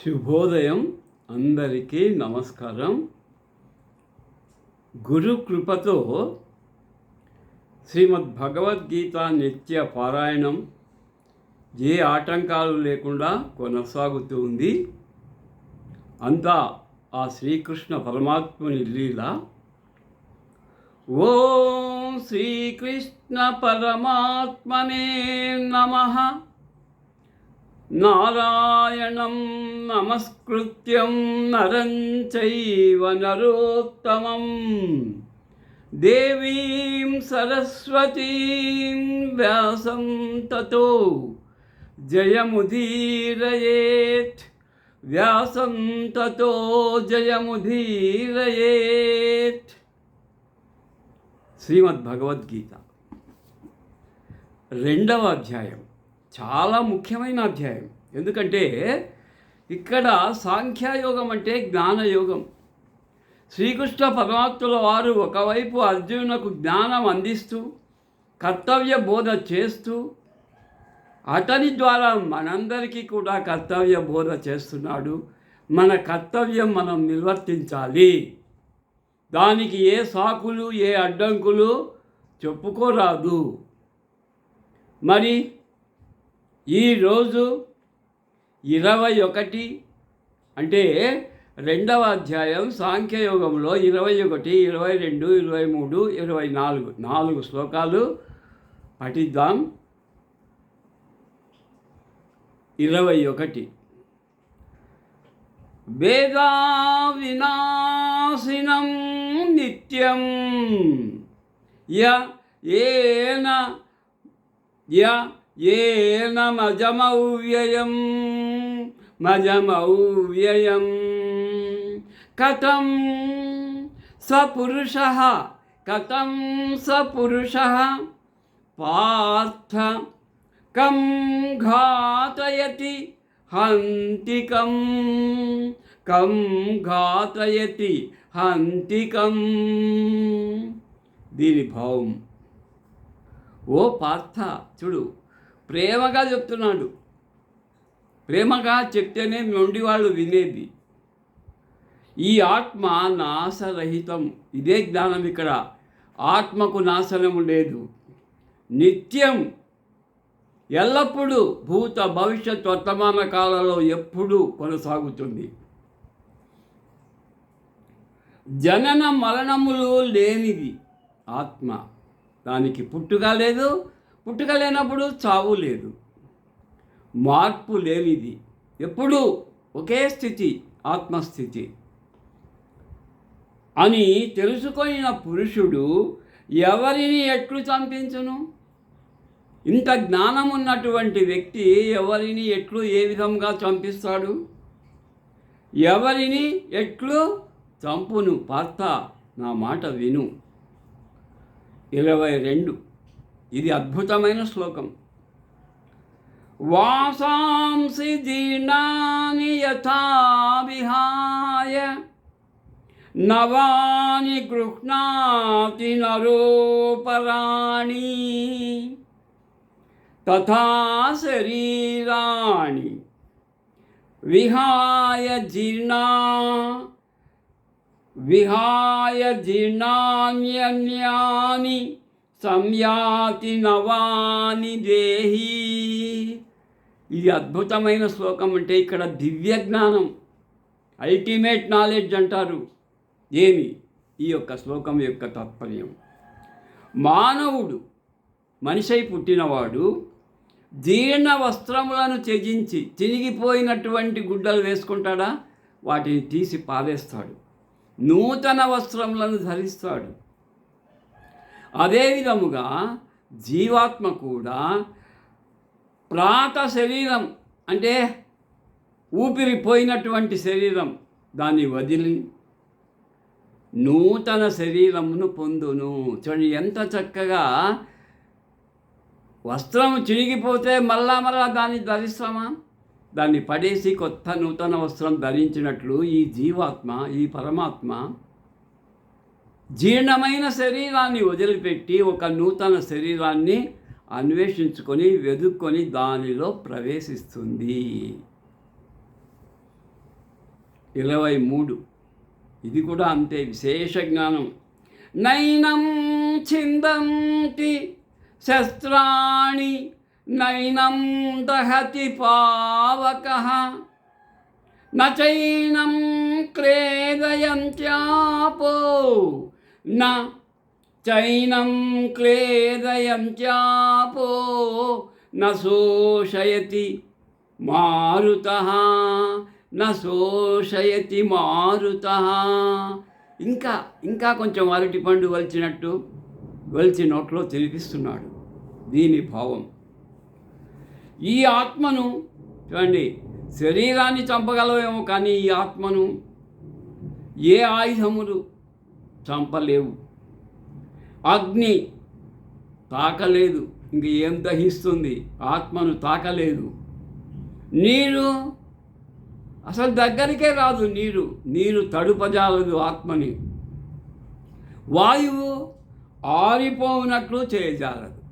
శుభోదయం. అందరికీ నమస్కారం. గురు కృపతో శ్రీమద్ భగవద్గీత నిత్య పారాయణం ఏ ఆటంకాలు లేకుండా కొనసాగుతూ ఉంది. అంతా ఆ శ్రీకృష్ణ పరమాత్ముని లీల. ఓం శ్రీకృష్ణ పరమాత్మనే నమః. నారాయణం నమస్కృత్యం నరం చైవ నరోత్తమం దేవీం సరస్వతీం వ్యాసం తతో జయముదీరయేత్ వ్యాసం తతో జయముదీరయేత్ శ్రీమద్భగవద్గీత రెండవ అధ్యాయం। చాలా ముఖ్యమైన అధ్యాయం. ఎందుకంటే ఇక్కడ సాంఖ్యయోగం అంటే జ్ఞానయోగం. శ్రీకృష్ణ పరమాత్ముల వారు ఒకవైపు అర్జునులకు జ్ఞానం అందిస్తూ కర్తవ్య బోధ చేస్తూ అతని ద్వారా మనందరికీ కూడా కర్తవ్య బోధ చేస్తున్నాడు. మన కర్తవ్యం మనం నిర్వర్తించాలి. దానికి ఏ సాకులు ఏ అడ్డంకులు చెప్పుకోరాదు. మరి ఈరోజు ఇరవై ఒకటి అంటే రెండవ అధ్యాయం సాంఖ్యయోగంలో ఇరవై ఒకటి ఇరవై రెండు ఇరవై మూడు ఇరవై నాలుగు. నాలుగు శ్లోకాలు పఠిద్దాం. ఇరవై ఒకటి. వేదా వినాశినం నిత్యం య ఏన య ఏన మజమౌవ్యయం మజమౌవ్యయం కథం సపురుష కథం సపురుష పార్థ కం ఘాతయతి హంతికం కం ఘాతయతి హంతికం దీని భావం ఓ పార్థ చూడు ప్రేమగా చెప్తున్నాడు. ప్రేమగా చెప్తేనే మొండి వాళ్ళు వినేది. ఈ ఆత్మ నాశరహితం. ఇదే జ్ఞానం ఇక్కడ. ఆత్మకు నాశనం లేదు. నిత్యం ఎల్లప్పుడూ భూత భవిష్యత్ వర్తమాన కాలంలో ఎప్పుడూ కొనసాగుతుంది. జనన మరణములు లేనిది ఆత్మ. దానికి పుట్టుక లేదు పుట్టుక లేనప్పుడు చావు లేదు. మార్పు లేనిది. ఎప్పుడూ ఒకే స్థితి ఆత్మస్థితి. అని తెలుసుకొనిన పురుషుడు ఎవరిని ఎట్లు చంపించును? ఇంత జ్ఞానం ఉన్నటువంటి వ్యక్తి ఎవరిని ఎట్లు ఏ విధంగా చంపిస్తాడు? ఎవరిని ఎట్లు చంపును? పార్త నా మాట విను. ఇరవై రెండు ఇది అద్భుతమైన శ్లోకం వాసాంసి జీర్ణాని యథా విహాయ నవాని గృహ్ణాతి నరోపరాణి తథా శరీరాణి విహాయ జీర్ణా విహాయ జీర్ణాన్యన్యాని సంయాతి నవాని దేహి. ఇది అద్భుతమైన శ్లోకం అంటే ఇక్కడ దివ్య జ్ఞానం అల్టిమేట్ నాలెడ్జ్ అంటారు. ఏమి ఈ యొక్క శ్లోకం యొక్క తాత్పర్యం. మానవుడు మనిషై పుట్టినవాడు జీర్ణ వస్త్రములను త్యజించి తిరిగిపోయినటువంటి గుడ్డలు వేసుకుంటాడా? వాటిని తీసి పారేస్తాడు. నూతన వస్త్రములను ధరిస్తాడు. అదే విధముగా జీవాత్మ కూడా ప్రాత శరీరం అంటే ఊపిరిపోయినటువంటి శరీరం దాన్ని వదిలి నూతన శరీరమును పొందును. చూడండి ఎంత చక్కగా వస్త్రం చిరిగిపోతే మళ్ళా మళ్ళా దాన్ని ధరిస్తామా? దాన్ని పడేసి కొత్త నూతన వస్త్రం ధరించినట్లు ఈ జీవాత్మ ఈ పరమాత్మ జీర్ణమైన శరీరాన్ని వదిలిపెట్టి ఒక నూతన శరీరాన్ని అన్వేషించుకొని వెదుక్కొని దానిలో ప్రవేశిస్తుంది. ఇరవై మూడు. ఇది కూడా అంతే విశేష జ్ఞానం. నైనం చిందంతి శస్త్రాణి నైనం దహతి పావక నైనం న చైనం క్లేదయంత్యాపో న శోషయతి మారుత న శోషయతి మారుత. ఇంకా ఇంకా కొంచెం అరటి పండు వలిచినట్టు వలిచి నోట్లో తినిపిస్తున్నాడు దీని భావం. ఈ ఆత్మను చూడండి శరీరాన్ని చంపగలవేమో కానీ ఈ ఆత్మను ఏ ఆయుధములు చంపలేవు. అగ్ని తాకలేదు. ఇంక ఏం దహిస్తుంది? ఆత్మను తాకలేదు. నీరు అసలు దగ్గరికే రాదు నీరు. నీరు తడుపజాలదు ఆత్మని. వాయువు ఆరిపోనట్లు చేయజాలదు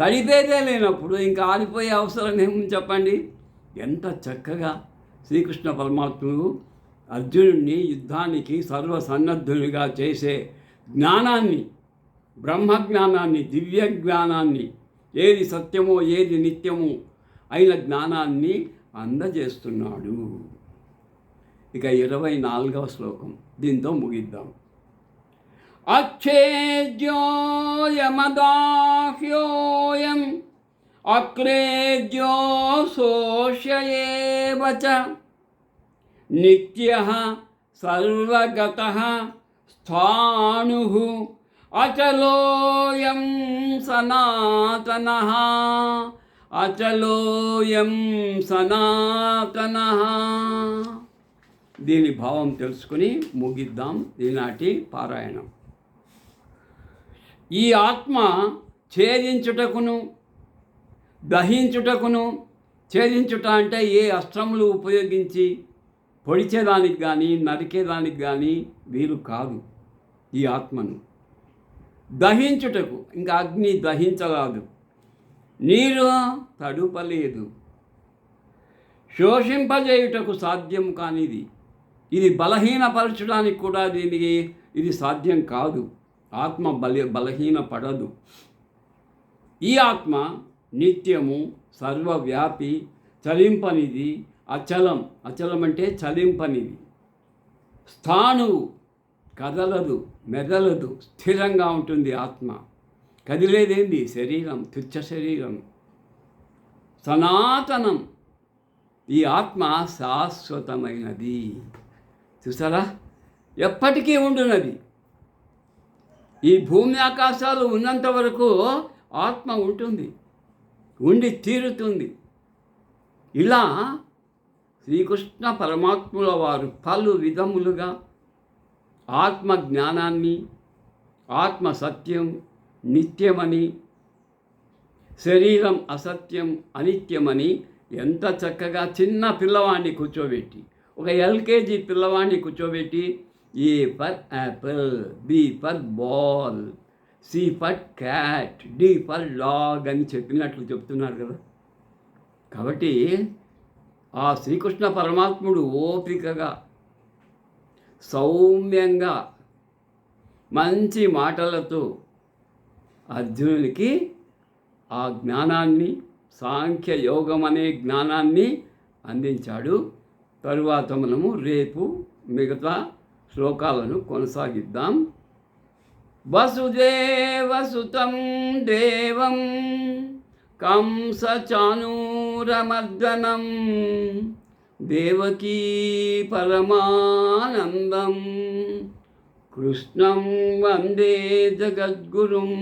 తడిపేదే లేనప్పుడు ఇంకా ఆరిపోయే అవసరం ఏముంది చెప్పండి? ఎంత చక్కగా శ్రీకృష్ణ పరమాత్ముడు అర్జునుడిని యుద్ధానికి సర్వసన్నద్ధునిగా చేసే జ్ఞానాన్ని బ్రహ్మజ్ఞానాన్ని దివ్య జ్ఞానాన్ని ఏది సత్యమో ఏది నిత్యమో అయిన జ్ఞానాన్ని అందజేస్తున్నాడు. ఇక ఇరవై నాలుగవ శ్లోకం. దీంతో ముగిద్దాం. అచ్చేద్యోయమదాహ్యోయం అక్రేద్యో శోష్యేవ నిత్య సర్వగత స్థాణు అచలోయం సనాతన అచలోయం సనాతన దీని భావం తెలుసుకుని ముగిద్దాం ఈనాటి పారాయణం. ఈ ఆత్మ ఛేదించుటకును దహించుటకును ఛేదించుట అంటే ఏ అస్త్రములు ఉపయోగించి పొడిచేదానికి కానీ నరికేదానికి కానీ వీలు కాదు ఈ ఆత్మను. దహించుటకు ఇంకా అగ్ని దహించరాదు. నీరు తడుపలేదు. శోషింపజేయుటకు సాధ్యం కానిది. ఇది బలహీనపరచడానికి కూడా దీనికి ఇది సాధ్యం కాదు. ఆత్మ బల బలహీనపడదు. ఈ ఆత్మ నిత్యము సర్వవ్యాపి చలింపనిది అచలం అచలం అంటే చలింపనిది. స్థానువు కదలదు మెదలదు స్థిరంగా ఉంటుంది ఆత్మ. కదిలేదేంది? శరీరం తుచ్చ శరీరం. సనాతనం. ఈ ఆత్మ శాశ్వతమైనది. చూసారా? ఎప్పటికీ ఉండునది. ఈ భూమి ఆకాశాలు ఉన్నంత వరకు ఆత్మ ఉంటుంది ఉండి తీరుతుంది. ఇలా శ్రీకృష్ణ పరమాత్ముల వారు పలు విధములుగా ఆత్మ జ్ఞానాన్ని ఆత్మ సత్యం నిత్యమని శరీరం అసత్యం అనిత్యమని ఎంత చక్కగా చిన్న పిల్లవాడిని కూర్చోబెట్టి ఒక ఎల్కేజీ పిల్లవాడిని కూర్చోబెట్టి A for apple B for ball C for cat D for dog అని చెప్పినట్లు చెప్తున్నారు కదా. కాబట్టి ఆ శ్రీకృష్ణ పరమాత్ముడు ఓపికగా సౌమ్యంగా మంచి మాటలతో అర్జునునికి ఆ జ్ఞానాన్ని సాంఖ్య యోగం అనే జ్ఞానాన్ని అందించాడు. తరువాత మనము రేపు మిగతా శ్లోకాలను కొనసాగిద్దాం. వసుదేవసుతం దేవం కంసచానూరమర్దనం దేవకీ పరమానందం. కృష్ణం వందే జగద్గురుం.